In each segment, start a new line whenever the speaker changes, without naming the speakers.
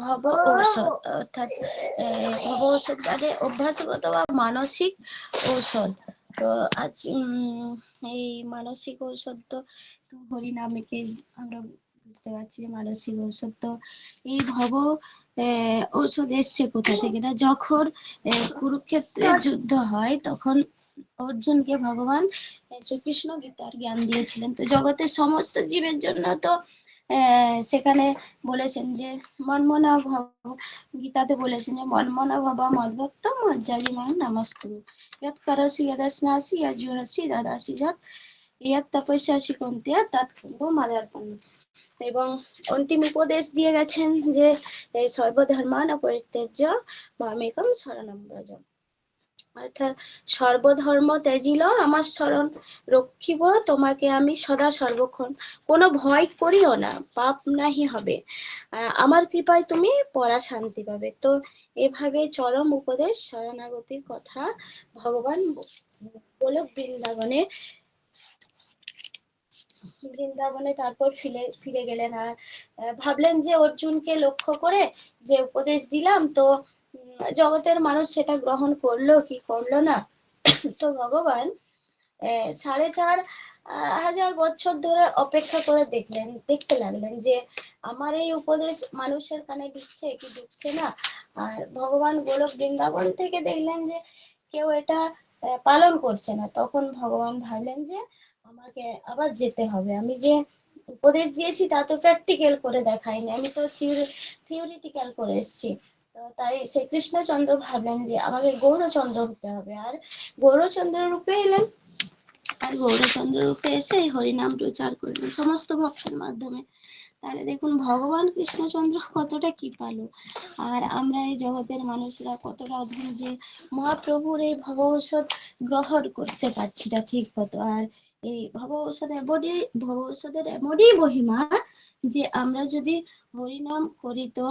ভব ঔষধ, অর্থাৎ ভব ঔষধ মানে অভ্যাসগত বা মানসিক ঔষধ। তো আজ এই মানসিক ঔষধ তো হরিনামকে আমরা বুঝতে পারছি যে মানসিক ঔষধ তো এই ভব ঔষধ এসছে কোথা থেকে না? যখন কুরুক্ষেত্রে যুদ্ধ হয়, তখন অর্জুনকে ভগবান শ্রীকৃষ্ণ গীতার জ্ঞান দিয়েছিলেন। তো জগতের সমস্ত জীবের জন্য তো সেখানে বলেছেন যে, মনমনা ভব, গীতাতে বলেছেন যে, মনমনা ভবা মদভক্ত মজ্জারি মান নমস্কুরু। ইয়াত করসি ইয়াদাসনাসি ইয়াজুহসি দাদাসি যত ইয়াত তপস্যাসি কন্তিয়া তৎ কুম্ভ মাদার্পণ। এবং অন্তিম উপদেশ দিয়ে গেছেন যে সর্বধর্মান পরিত্যাজ্য মামেকম শরণম ব্রজ অর্থাৎ সর্বধর্ম ত্যাজিল আমার শরণ রক্ষিব তোমাকে আমি সদা সর্বক্ষণ। কোনো ভয় করিও না পাপ নাহি হবে। আহ, আমার কৃপায় তুমি পরা শান্তি পাবে। তো এভাবে চরম উপদেশ শরণাগতির কথা ভগবান বলে বৃন্দাবনে বৃন্দাবনে তারপর ফিরে ফিরে গেলেন। আর আহ, ভাবলেন যে অর্জুনকে লক্ষ্য করে যে উপদেশ দিলাম তো উম, জগতের মানুষ সেটা গ্রহণ করল কি করল না? তো ভগবান সাড়ে চার হাজার বছর ধরে অপেক্ষা করে দেখলেন, দেখতে লাগলেন যে আমার এই উপদেশ মানুষের কানে ঢুকছে কি ঢুকছে না? আর ভগবান গোলক বৃন্দাবন থেকে দেখলেন যে কেউ এটা পালন করছে না। তখন ভগবান ভাবলেন যে আমাকে আবার যেতে হবে। আমি যে উপদেশ দিয়েছি তা তো প্র্যাকটিক্যাল করে দেখাইনি আমি তো থিওরিটিক্যাল করে এসেছি। তো তাই সেই কৃষ্ণচন্দ্র ভাবলেন যে আমাকে গৌরচন্দ্র হতে হবে। আর গৌরচন্দ্র রূপে এলেন। আর গৌরচন্দ্র রূপে এসে হরিনাম প্রচার করলেন সমস্ত ভক্তের মাধ্যমে। তাহলে দেখুন, ভগবান কৃষ্ণচন্দ্র কতটা কৃপালু। আর আমরা এই জগতের মানুষরা কতটা অধম যে মহাপ্রভুর এই ভব ঔষধ গ্রহণ করতে পারছি না ঠিক মতো। আর এই ভব ঔষধ এমনই ভব ঔষধের এমনই মহিমা যে আমরা যদি হরিনাম করি তো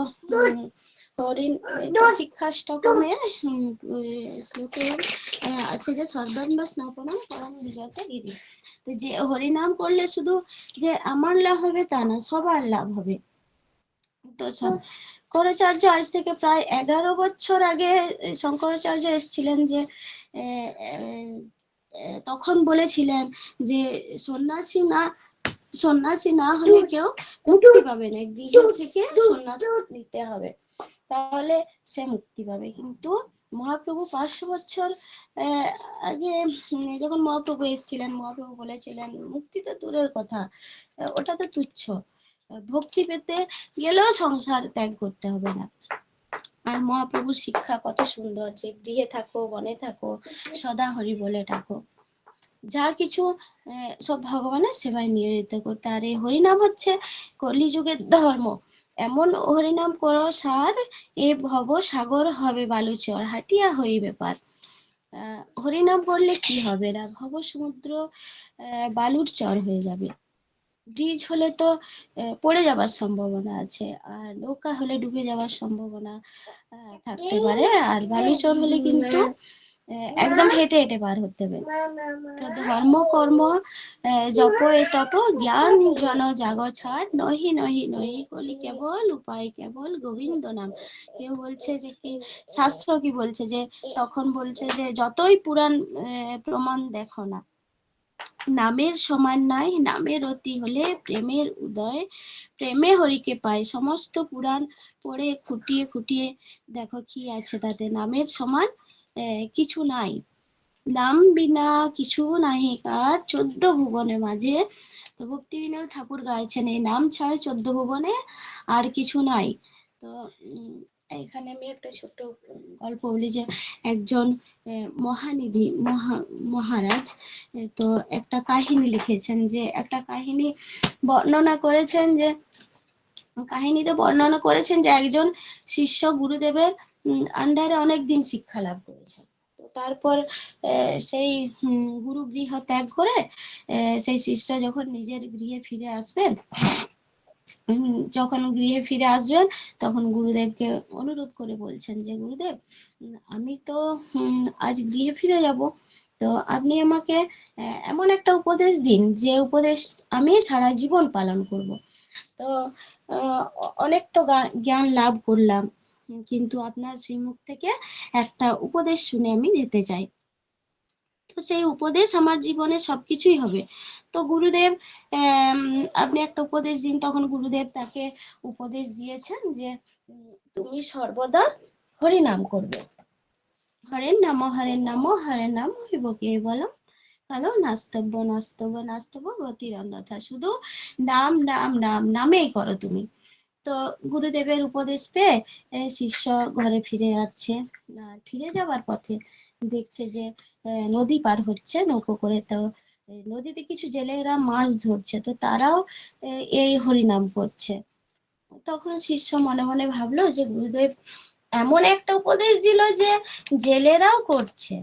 গিরি তো যে হরিনাম করলে শুধু যে আমার লাভ হবে তা না সবার লাভ হবে। তো শঙ্করাচার্য আজ থেকে প্রায় এগারো বছর আগে শঙ্করাচার্য এসেছিলেন যে তখন বলেছিলেন যে সন্ন্যাসী না সন্ন্যাসী না হলে কেউ মুক্তি পাবে না। গৃহ থেকে সন্ন্যাস নিতে হবে। তাহলে সে মুক্তি পাবে। কিন্তু মহাপ্রভু পাঁচশো বছর আগে যখন মহাপ্রভু এসেছিলেন, মহাপ্রভু বলেছিলেন, মুক্তি তো দূরের কথা ওটা তো তুচ্ছ। ভক্তি পেতে গেলেও সংসার ত্যাগ করতে হবে না। আর মহাপ্রভুর শিক্ষা কত সুন্দর যে, গৃহে থাকো, বনে থাকো, সদা হরি বলে ডাকো। যা কিছু সব ভগবানের সেবায় নিয়োজিত করতে। আর এই হরিনাম হচ্ছে কলিযুগের ধর্ম। এমন হরিনাম করো সার এ ভব সাগর হবে বালুচর হাটিয়া হইবে পার আহ, হরিনাম করলে কি হবে না? ভব সমুদ্র বালুর চর হয়ে যাবে। ব্রিজ হলে তো পড়ে যাবার সম্ভাবনা আছে আর নৌকা হলে ডুবে যাওয়ার সম্ভাবনা থাকতে পারে। আর বালুচর হলে কিন্তু একদম হেঁটে হেঁটে পার হতে হবে। তো ধর্ম, কর্ম জপ, এ, তপ, জ্ঞান, জন জাগ ছাড়, নহি নহি নহি কলি কেবল, উপায় কেবল, গোবিন্দ নাম। কেউ বলছে যে কি, শাস্ত্র কি বলছে যে, তখন বলছে যে, যতই পুরাণ প্রমাণ দেখো না, নামের সমান নাই, নামের অতি হলে প্রেমের উদয়, প্রেমে হরিকে পায় সমস্ত পুরাণ পড়ে, খুঁটিয়ে খুঁটিয়ে দেখো কি আছে তাতে। নামের সমান কিছু নাই। নাম বিনা কিছু নাহি কার। চোদ্দ ভুবনে মাঝে তো ভক্তি বিনোদ ঠাকুর গাইছেন এই নাম ছাড়া চোদ্দ ভুবনে আর কিছু নাই। তো এখানে আমি একটা ছোট্ট গল্প বলি যে একজন মহানিধি, মহা, মহারাজ তো একটা কাহিনী লিখেছেন যে একটা কাহিনী বর্ণনা করেছেন যে, কাহিনীতে বর্ণনা করেছেন যে একজন শিষ্য গুরুদেবের আন্ডারে অনেক দিন শিক্ষা লাভ করেছেন তো তারপর সেই গুরু গৃহ ত্যাগ করে সেই শিষ্য যখন নিজের গৃহে ফিরে আসবেন যখন গৃহে ফিরে আসবেন, তখন গুরুদেবকে অনুরোধ করে বলছেন যে, গুরুদেব আমি তো আজ গৃহে ফিরে যাব। তো আপনি আমাকে এমন একটা উপদেশ দিন, যে উপদেশ আমি সারা জীবন পালন করব। তো অনেক তো জ্ঞান লাভ করলাম। কিন্তু আপনার শ্রীমুখ থেকে একটা উপদেশ শুনে আমি যেতে চাই। তো সেই উপদেশ আমার জীবনে সবকিছুই হবে। তো গুরুদেব আপনি একটা উপদেশ দিন। তখন গুরুদেব তাকে উপদেশ দিয়েছেন যে তুমি সর্বদা হরি নাম করবে। হরের নাম হরের নাম হরের নাম হইব কে বলো কারও নাস্তব্য নাস্তব্য নাস্তব্য গতির অন্যথা শুধু নাম নাম নাম, নামেই করো তুমি। তো গুরুদেবের উপদেশ পেয়ে শিষ্য ঘরে ফিরে যাচ্ছে। ফিরে যাওয়ার পথে দেখছে যে নদী পার হচ্ছে নৌকো করে। তো নদীতে কিছু জেলেরা মাছ ধরছে। তো তারাও এই হরিনাম করছে। তখন শিষ্য মনে মনে ভাবলো যে, গুরুদেব এমন একটা উপদেশ দিল যে, জেলেরাও করছে।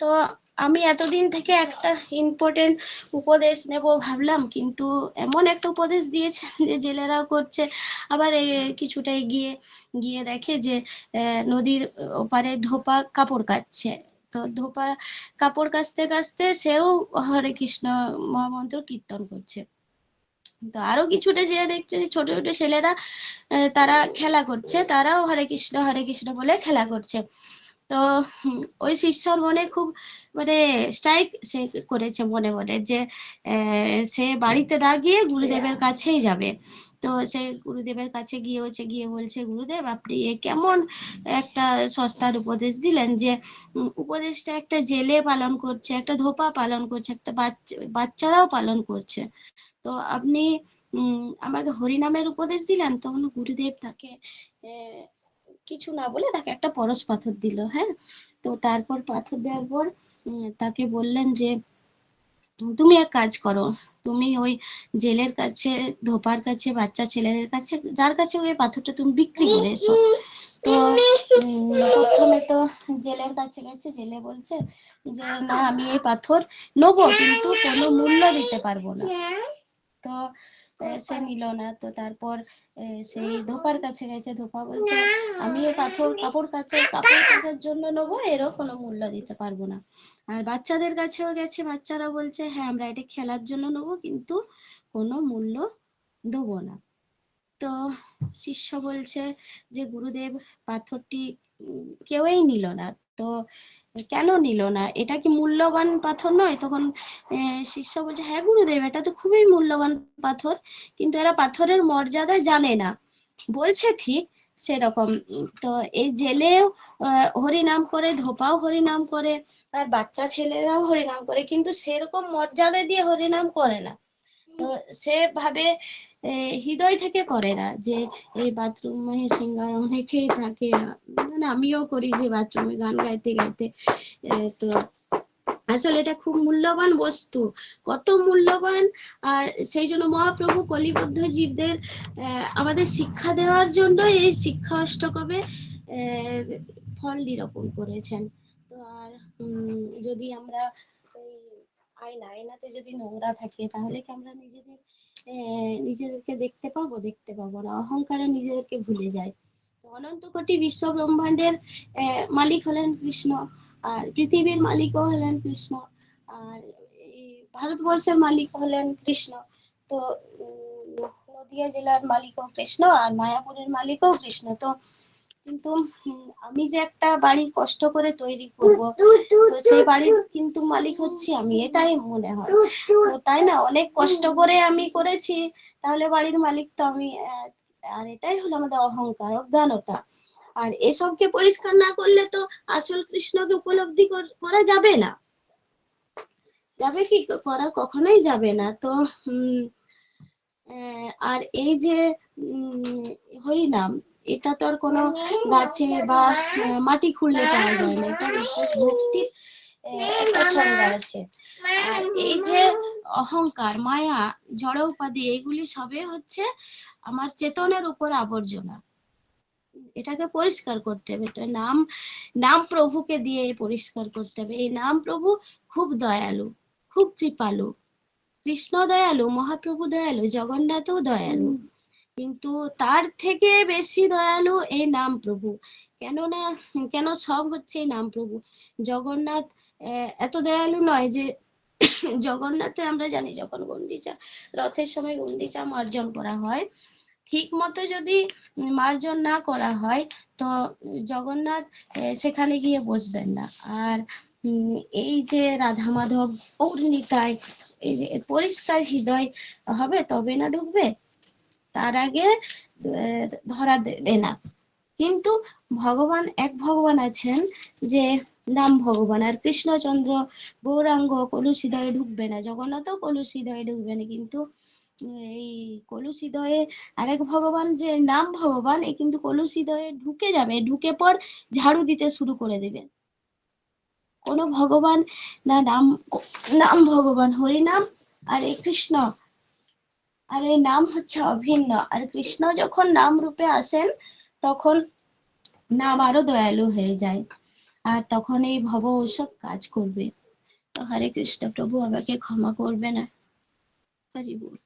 তো আমি এতদিন থেকে একটা ইম্পর্টেন্ট উপদেশ নেব ভাবলাম, কিন্তু এমন একটা উপদেশ দিয়েছেন যে জেলেরাও করছে। আবার কিছুটা গিয়ে গিয়ে দেখে যে নদীর ওপারে ধোপা কাপড় কাচ্ছে। তো ধোপা কাপড় কাচতে কাচতে সেও হরে কৃষ্ণ মহামন্ত্র কীর্তন করছে। তো আরও কিছুটা যে দেখছে যে ছোট ছোট ছেলেরা তারা খেলা করছে, তারাও হরে কৃষ্ণ হরে কৃষ্ণ বলে খেলা করছে। তো ওই শিষ্যর মনে খুব মানে স্ট্রাইক সে করেছে মনে মনে যে সে বাড়িতে না গিয়ে গুরুদেবের কাছেই যাবে। তো সে গুরুদেবের কাছে গিয়ে হচ্ছে গিয়ে বলছে, গুরুদেব, আপনি এ কেমন একটা সস্তার উপদেশ দিলেন যে উপদেশটা একটা জেলে পালন করছে, একটা ধোপা পালন করছে, একটা বাচ্চা বাচ্চারাও পালন করছে। তো আপনি আমাকে হরিনামের উপদেশ দিলেন? তখন গুরুদেব তাকে কিছু না বলে তাকে একটা পরশ পাথর দিল হ্যাঁ? তো তারপর পাথর দেওয়ার পর তাকে বললেন যে, তুমি এক কাজ করো, তুমি ওই জেলের কাছে, ধোপার কাছে, বাচ্চা ছেলেদের কাছে, যার কাছে ওই পাথরটা তুমি বিক্রি করে এসো। তো প্রথমে তো জেলের কাছে গেছে, জেলে বলছে যে, না, আমি এই পাথর নেব, কিন্তু কোনো মূল্য দিতে পারব না। তো সে নিল না, তো তারপর সেই ধোপার কাছে গেছে, ধোপা বলছে আমি পাথর কাপড় কাচার কাপড় কাচার জন্য নেব, এরও কোনো মূল্য দিতে পারব না। আর বাচ্চাদের কাছেও গেছে বাচ্চারা বলছে হ্যাঁ আমরা এটা খেলার জন্য নেব, কিন্তু কোনো মূল্য দেবো না। তো শিষ্য বলছে যে, গুরুদেব পাথরটি কেউই নিল না। তো কেন নিল না? এটা কি মূল্যবান পাথর নয়? তখন শিষ্য বলছে হ্যাঁ গুরুদেব, এটা তো খুবই মূল্যবান পাথর। কিন্তু এরা পাথরের মর্যাদা জানে না। বলছে, ঠিক সেরকম। তো এই জেলেও হরিনাম করে, ধোপাও হরিনাম করে, আর বাচ্চা ছেলেরাও হরিনাম করে, কিন্তু সেরকম মর্যাদা দিয়ে হরিনাম করে না। সে ভাবে হৃদয় থেকে করে না যে এই বাথরুমে সিঙ্গার অনেকেই থাকে। মানে আমিও করি যে বাথরুমে গান গাইতে গাইতে। তো আসলে এটা খুব মূল্যবান বস্তু। কত মূল্যবান। আর সেই জন্য মহাপ্রভু কলিবদ্ধ জীবদের আমাদের শিক্ষা দেওয়ার জন্য এই শিক্ষা অষ্টকবে ফল নিরূপণ করেছেন। তো আর যদি আমরা আয়না, আয়নাতে যদি নোংরা থাকে, তাহলে কি আমরা নিজেদের নিজেদেরকে দেখতে পাবো? দেখতে পাবো না। অহংকারে নিজেদেরকে ভুলে যায়। তো অনন্ত কোটি বিশ্ব ব্রহ্মাণ্ডের মালিক হলেন কৃষ্ণ, আর পৃথিবীর মালিকও হলেন কৃষ্ণ, আর ভারতবর্ষের মালিক হলেন কৃষ্ণ। তো নদিয়া জেলার মালিকও কৃষ্ণ, আর মায়াপুরের মালিকও কৃষ্ণ। তো কিন্তু আমি যে একটা বাড়ি কষ্ট করে তৈরি করব, তো সেই বাড়ির কিন্তু মালিক হচ্ছি আমি, এটাই মনে হয়। তো তাই না, অনেক কষ্ট করে আমি করেছি, তাহলে বাড়ির মালিক তো আমি আর এটাই হলো আমাদের অহংকার, অজ্ঞানতা। আর এসবকে পরিষ্কার না করলে তো আসল কৃষ্ণকে উপলব্ধি করা যাবে না। যাবে কি করা কখনোই যাবে না, তো আর এই যে হরিনাম এটা তো আর কোনো গাছে বা মাটি খুঁড়লে পাওয়া যায় না। এটা বিশেষ ভক্তির একটা সংজ্ঞা আছে। আর এই যে অহংকার, মায়া জড় উপাধি এগুলি সবে হচ্ছে আমার চেতনের উপর আবর্জনা। এটাকে পরিষ্কার করতে হবে। তো নাম নাম প্রভুকে দিয়ে পরিষ্কার করতে হবে। এই নাম প্রভু খুব দয়ালু, খুব কৃপালু। কৃষ্ণ দয়ালু, মহাপ্রভু দয়ালু, জগন্নাথও দয়ালু। কিন্তু তার থেকে বেশি দয়ালু এই নাম প্রভু। কেননা, কেন সব হচ্ছে এই নাম প্রভু? জগন্নাথ এত দয়ালু নয় যে জগন্নাথে আমরা জানি যখন গন্ডিচা রথের সময় গুন্ডিচা মার্জন করা হয়। ঠিক মতো যদি মার্জন না করা হয়, তো জগন্নাথ সেখানে গিয়ে বসবেন না। আর এই যে রাধা মাধব পরিষ্কার হৃদয় হবে, তবে না ঢুকবে তার আগে ধরা দেবে না। কিন্তু ভগবান, এক ভগবান আছেন যে নাম ভগবান, আর কৃষ্ণচন্দ্র গৌরাঙ্গ কলুষিদয়ে ঢুকবে না, জগন্নাথও কলুষিদয়ে ঢুকবে না, কিন্তু এই কলুষিদয়ে আরেক ভগবান যে নাম ভগবান, এ কিন্তু কলুষিদয়ে ঢুকে যাবে, ঢুকে পর ঝাড়ু দিতে শুরু করে দেবে। কোন ভগবান না, নাম নাম ভগবান হরি নাম আর এই কৃষ্ণ আর এই নাম হচ্ছে অভিন্ন। আর কৃষ্ণ যখন নাম রূপে আসেন, তখন নাম আরও দয়ালু হয়ে যায়। আর তখন এই ভব ঔষধ কাজ করবে। তো হরে কৃষ্ণ, প্রভু আমাকে ক্ষমা করবে না হরি বল।